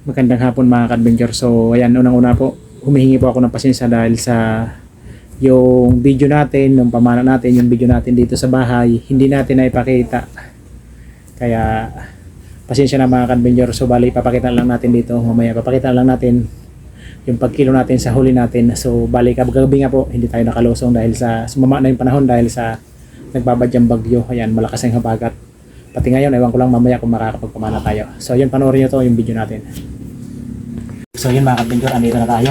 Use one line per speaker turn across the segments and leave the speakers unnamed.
Magandang hapon mga ka-adventure. So, ayan, unang-una po, humihingi po ako ng pasensya dahil sa yung video natin, yung pamana natin, yung video natin dito sa bahay, hindi natin na ipakita. Kaya, pasensya na mga ka-adventure. So, bali, papakita lang natin dito. Mamaya, papakita lang natin yung pagkilo natin sa huli natin. So, bali, kagabi nga po, hindi tayo nakalusong dahil sa, sumama na yung panahon dahil sa nagbabadyang bagyo. Ayan, malakas ang habagat. Pati ngayon, ewan ko lang mamaya kung makakapagpamana tayo. So, yun, panoorin nyo to, yung video natin. So, yun mga kabinyor, andito na tayo.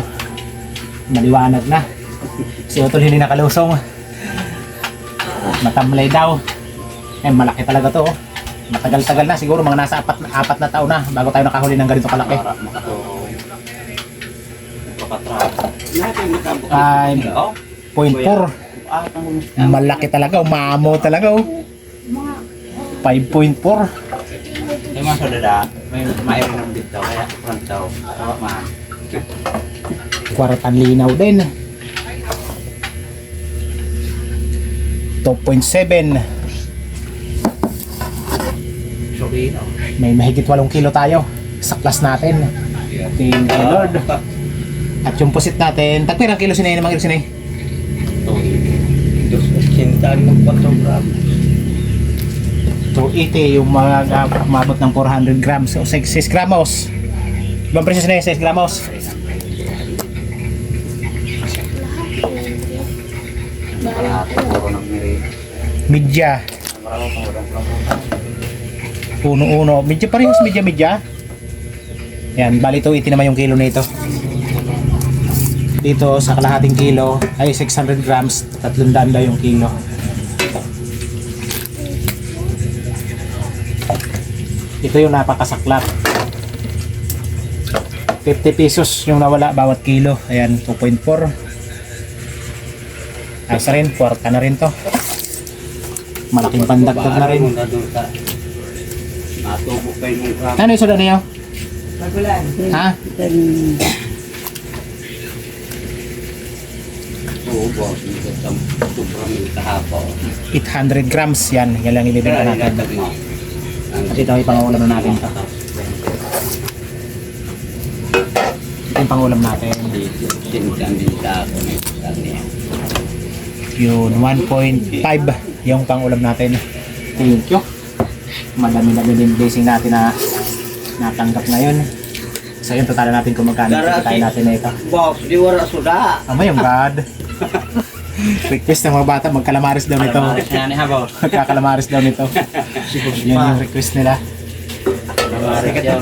Maliwanag na. Si Utol hindi nakalusong. Matamlay daw. Eh, malaki talaga to. oh. Matagal-tagal na, siguro mga nasa apat, apat na taon na bago tayo nakahuli ng ganito kalaki. Ay, point four.
ah, tanong.
Malaki talaga, umamo talaga oh. 5.4.
Yung mga sodada, may mayroon ng dito, kaya front daw. Tawa man.
Kwaratan linaw din. 2.7.
Sorry, no.
May mahigit 8 kilo tayo sa class natin. Thank you Lord. At yung pusit natin, tagpirang kilo sinay naman kilo sinay.
Dos kintan ng 4 gram.
280 yung mga uh, umabot ng 400 grams. So 6, 6 gramos. Ibang presyo sinay 6 gramos. Midya.
Pulaputan.
Uno-uno. Medya parehas medya medya. Yan, bali 280 naman yung kilo nito. Dito sa kalahating kilo ay 600 grams, 300 daw yung kilo. Ito yung napakasaklap. 50 pesos yung nawala bawat kilo. Ayan, 2.4. Asa rin, kwarta na rin to. Malaking pandagdag na rin. Ano yung soda niyo? Ha?
Sa sobrang kahapon.
800 grams yan. Yan lang ibibenta natin. At ito ay pangulam na natin. Ito yung pangulam natin.
Sinsan din sa ako na isang niya.
Yun, 1.5 yung pangulam natin. Thank you. Madami-dami din blessing natin na natanggap ngayon. So yun, totala natin kung magkano tayo natin na ito.
Boss, di wala suda.
Ama yung God. Request ng mga bata, magkalamaris daw nito. Magkakalamaris daw nito. Yun yung request nila.
Namarik daw.